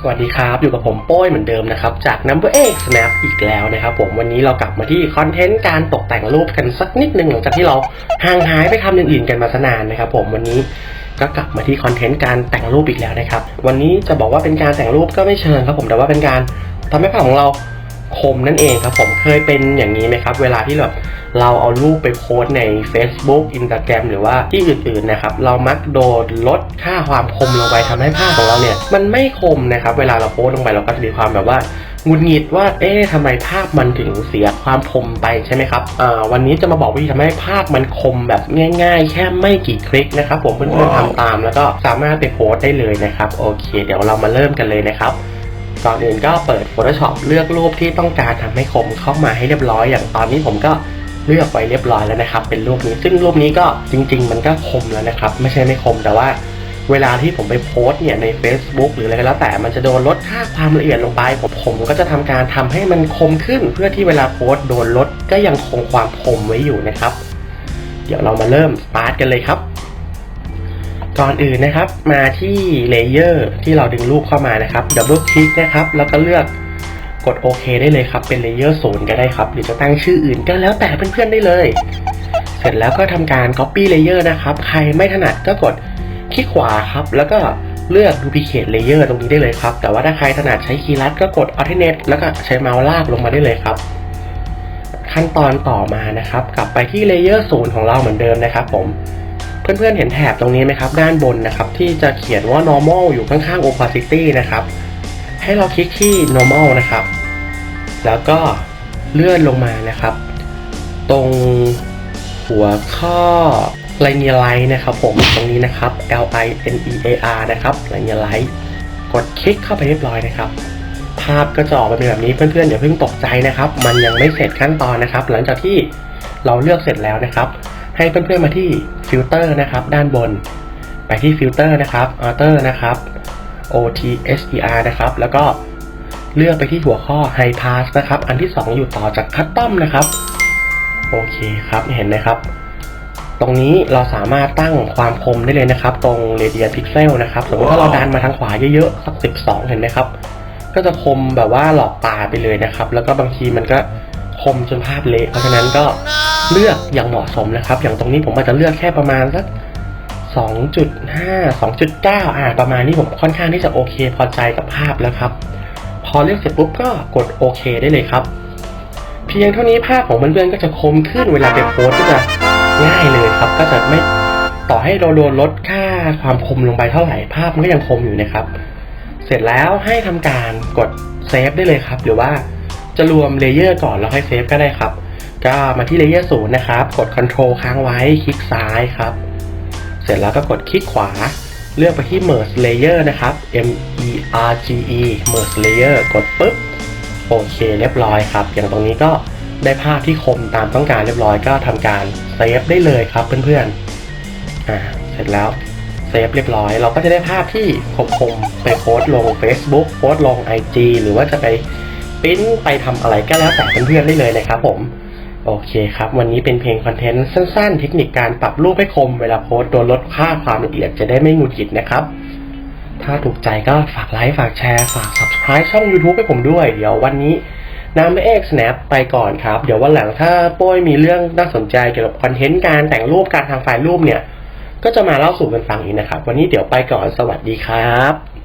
สวัสดีครับ อยู่กับผมโป้ยเหมือนเดิมนะครับ จาก Number X Snap อีกแล้วนะครับผมวันนี้เรากลับมาที่คอนเทนต์การตกแต่งรูปกันสักนิดนึงหลังจากที่เราห่างหายไปทำอย่างอื่นกันมาสนานนะครับผมวันนี้ก็กลับมาที่คอนเทนต์การแต่งรูปอีกแล้วนะครับ วันนี้จะบอกว่าเป็นการแต่งรูปก็ไม่เชิงครับผมแต่ว่าเป็นการทำให้ภาพของเรา คมนั่นเองครับผมเคยเป็นอย่างนี้ไหมครับ เวลาที่แบบเราเอารูปไปโพสใน Facebook Instagram หรือว่าที่อื่นๆนะครับ เรามักโดนลดค่าความคมลงไปทำให้ภาพของเราเนี่ย มันไม่คมนะครับ เวลาเราโพสลงไปเราก็จะมีความแบบว่าหงุดหงิดว่า เอ๊ะทำไมภาพมันถึงเสียความคมไปใช่ไหมครับอ่าวันนี้จะมาบอกวิธีทำให้ภาพมันคมแบบง่ายๆ แค่ไม่กี่คลิกนะครับ ผมเพื่อนๆทำตาม แล้วก็สามารถไปโพสได้เลยนะครับ โอเค เดี๋ยวเรามาเริ่มกันเลยนะครับ ก่อนอื่นก็เปิด Photoshop เลือกรูปที่ต้องการทำให้คมเข้ามาให้เรียบร้อย อย่างตอนนี้ผมก็เลือกไว้เรียบร้อยแล้วนะครับ เป็นรูปนี้ซึ่งรูปนี้ก็จริง ๆ มันก็คมแล้วนะครับ ไม่ใช่ไม่คมแต่ว่าเวลาที่ผมไปโพสเนี่ยใน Facebook หรืออะไรก็แล้วแต่มันจะโดนลดค่าความละเอียดลงไป ผมผมก็จะทำการทำให้มันคมขึ้น เพื่อที่เวลาโพสโดนลดก็ยังคงความคมไว้อยู่นะครับ เดี๋ยวเรามาเริ่มสตาร์ทกันเลยครับ ก่อนอื่นนะครับมาที่เลเยอร์ที่เราดึงรูปเข้ามานะครับดับเบิลคลิกนะครับ แล้วก็เลือกกดโอเคได้เลยครับ เป็นเลเยอร์ศูนย์ก็ได้ครับ หรือจะตั้งชื่ออื่นก็แล้วแต่เพื่อนๆได้เลย เสร็จแล้วก็ทำการ Copy Layer นะครับ ใครไม่ถนัดก็กดคลิกขวาครับ แล้วก็เลือก Duplicate Layer ตรงนี้ได้เลยครับ แต่ว่าถ้าใครถนัดใช้คีย์ลัดก็กด Alternate แล้วก็ใช้เมาส์ลากลงมาได้เลยครับ ขั้นตอนต่อมานะครับ กลับไปที่เลเยอร์ศูนย์ของเราเหมือนเดิมนะครับผม เพื่อนๆเห็นแถบตรงนี้ไหมครับ ด้านบนนะครับ ที่จะเขียนว่า normal อยู่ข้างๆ opacity นะครับ ให้เราคลิกที่ normal นะครับ แล้วก็เลื่อนลงมานะครับ ตรงหัวข้อ linear นะครับ ผมตรงนี้นะครับ L I N E A R นะครับ linear กดคลิกเข้าไปเรียบร้อยนะครับ ภาพก็จะออกมาเป็นแบบนี้เพื่อนๆอย่าเพิ่งตกใจนะครับ มันยังไม่เสร็จขั้นตอนนะครับ หลังจากที่เราเลือกเสร็จแล้วนะครับ ให้เพื่อนๆมาที่ฟิลเตอร์นะครับ ด้านบน ไปที่ฟิลเตอร์นะครับออเตอร์นะครับ O T S E R นะครับ แล้วก็เลือกไปที่หัวข้อ High Pass นะครับ อันที่ 2 อยู่ต่อจากคัตตอมนะครับ โอเคครับ เห็นไหมครับ ตรงนี้เราสามารถตั้งความคมได้เลยนะครับ ตรง Radian Pixel นะครับ สมมติถ้าเราดันมาทางขวาเยอะๆ สัก 12 เห็นไหมครับ ก็จะคมแบบว่าหลอกตาไปเลยนะครับ แล้วก็บางทีมันก็ คมจนภาพเละเพราะฉะนั้นก็เลือกอย่างเหมาะสมนะครับ อย่างตรงนี้ผมอาจจะเลือกแค่ประมาณสัก2.5 2.9 อ่า ประมาณนี้ผมค่อนข้างที่จะโอเค พอใจกับภาพแล้วครับ พอเลือกเสร็จปุ๊บก็กดโอเคได้เลยครับ เพียงเท่านี้ภาพของเพื่อนๆก็จะคมขึ้นเวลาไปโพสก็จะง่ายเลยครับ ก็จะไม่ต่อให้เราโดนลดค่าความคมลงไปเท่าไหร่ภาพมันก็ยังคมอยู่นะครับ เสร็จแล้วให้ทำการกดเซฟได้เลยครับ หรือว่า จะรวมเลเยอร์ก่อนแล้วค่อยเซฟก็ได้ครับ ก็มาที่เลเยอร์ศูนย์นะครับ กด Ctrl ค้างไว้คลิกซ้ายครับ เสร็จแล้วก็กดคลิกขวา เลือกไปที่ Merge Layer นะครับ M E R G E Merge Layer กดปุ๊บโอเคเรียบร้อยครับ อย่างตรงนี้ก็ได้ภาพที่คมตามต้องการเรียบร้อยก็ทำการเซฟได้เลยครับเพื่อนๆอ่าเสร็จแล้วเซฟเรียบร้อย เราก็จะได้ภาพที่คมๆไปโพสต์ลง Facebook โพสต์ลง IG หรือว่าจะไป ปริ้นไปทำอะไรก็แล้วแต่เพื่อนๆได้เลยนะครับผมโอเคครับ วันนี้เป็นเพลงคอนเทนต์สั้นๆ เทคนิคการปรับรูปให้คมเวลาโพสต์โดนลดค่าความละเอียดจะได้ไม่งุดหงิดนะครับ ถ้าถูกใจก็ฝากไลค์ ฝากแชร์ ฝาก subscribe ช่อง YouTube ให้ผมด้วย เดี๋ยววันนี้น้ำไม่เอก snap ไปก่อนครับ เดี๋ยววันหลังถ้าป้ยมีเรื่องน่าสนใจเกี่ยวกับคอนเทนต์การแต่งรูปการทำไฟล์รูปเนี่ย ก็จะมาเล่าสู่กันฟังอีกนะครับ วันนี้เดี๋ยวไปก่อนสวัสดีครับ